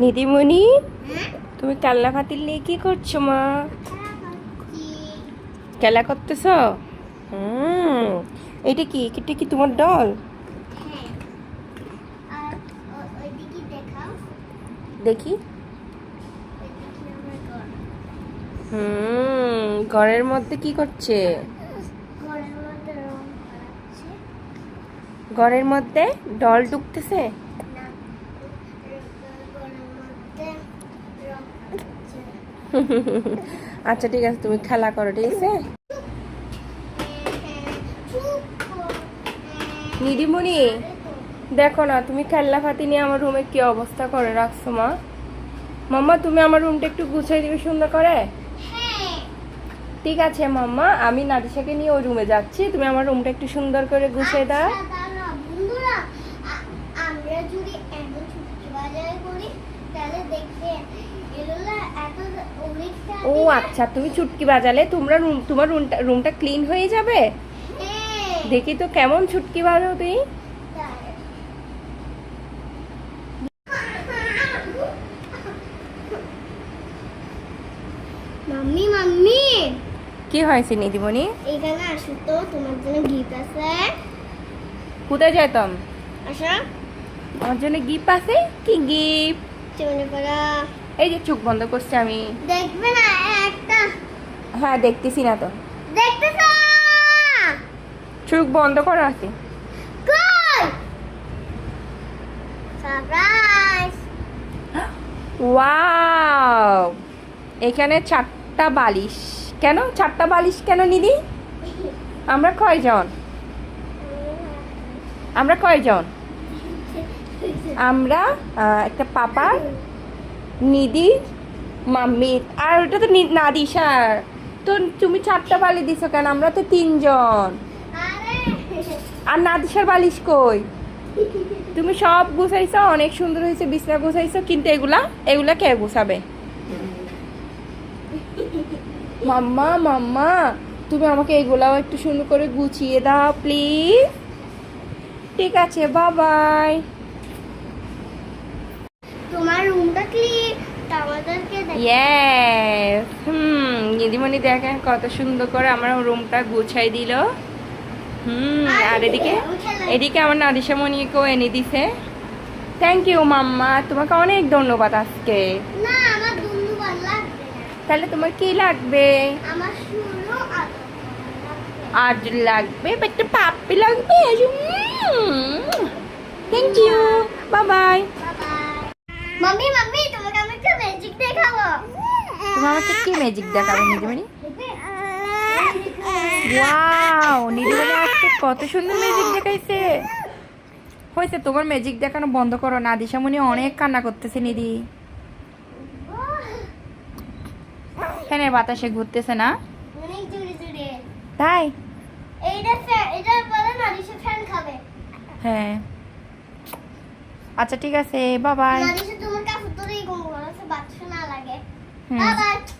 নিদিমণি তুমি কাল্লা ফাতিল নিয়ে কি করছ মা? খেলা করতেছ? হুম এটা কি? এটা কি তোমার ডল? দেখি। হুম ঘরের মধ্যে কি করছে? ঘরের মধ্যে ডল ঢুকতেছে? আচ্ছা ঠিক আছে, তুমি খেলা করো, ঠিক আছে? নিদিমণি দেখো না, তুমি খেলনা ফাতি নিয়ে আমার রুমে কি অবস্থা করে রাখছো, মা? মাম্মা, তুমি আমার রুমটা একটু গুছিয়ে দিবে সুন্দর করে? ঠিক আছে, মাম্মা, আমি নাদিসাকে নিয়ে ওই রুমে যাচ্ছি, তুমি আমার রুমটা একটু সুন্দর করে গুছিয়ে দাও। ও আচ্ছা তুমি চুটকি বাজালে তোমরা রুম তোমার রুমটা রুমটা ক্লিন হয়ে যাবে? হ্যাঁ। দেখি তো কেমন চুটকি বাজো তুই। Mummy mummy. কি হয়েছে নিদিমণি এখানে আসো তো তোমার জন্য গিফট আছে। কোথায় যেতাম আসো। আমার জন্য গিফট আছে? কি গিফট চলে পড়া। এই যে চোখ বন্ধ করছি আমি। দেখবে না একটা। হ্যাঁ দেখতেছি না তো। দেখতেছ? চোখ বন্ধ করা আছে কই? সারপ্রাইজ। ওয়াও! এখানে চারটা বালিশ। কেন? চারটা বালিশ কেন নিদি আমরা কয়জন? আমরা কয়জন? আমরা একটা পাপা নিদি মাম্মি আর ওটা তো নাদিসার তো তুমি চারটা বালি দিছো কেন? আমরা তো তিনজন। আরে। আর নাদিসার বালিশ কই? তুমি সব গুছাইছো অনেক সুন্দর হয়েছে বিছনা গুছাইছো কিন্তু এগুলা এগুলা কে গুছাবে? মাম্মা মাম্মা তুমি আমাকে এগুলাও একটু সুন্দর করে গুছিয়ে দাও প্লিজ। ঠিক আছে বাবাই তোমার রুমটা ক্লিন আমাদেরকে দেখ ইয়েস হুম দিদিমণি দেখেন কত সুন্দর করে আমার রুমটা গুছাই দিল। হুম আর এদিকে? এদিকে? আমার নাদিসা মনিকেও এনে দিছে। Thank you mama. তোমাকে অনেক ধন্যবাদ আজকে। তাহলে তোমার কি লাগবে? আর লাগবে একটা পাপ্পি লাগবে thank you bye bye mummy mummy তোমাকে আমি একটা ম্যাজিক দেখাবো তোমার আমাকে কি ম্যাজিক দেখাবে নিদিমণি ওয়াও নিদিমণি আজকে কত সুন্দর ম্যাজিক দেখাইছে। হয়েছে তোমার ম্যাজিক দেখানো বন্ধ করো না দিশামণি অনেক কান্না করতেছে নিদি ফ্যানের বাতাসে ঘুরতেছে না? তাই? হ্যাঁ। আচ্ছা ঠিক আছে বাবাই 拜拜。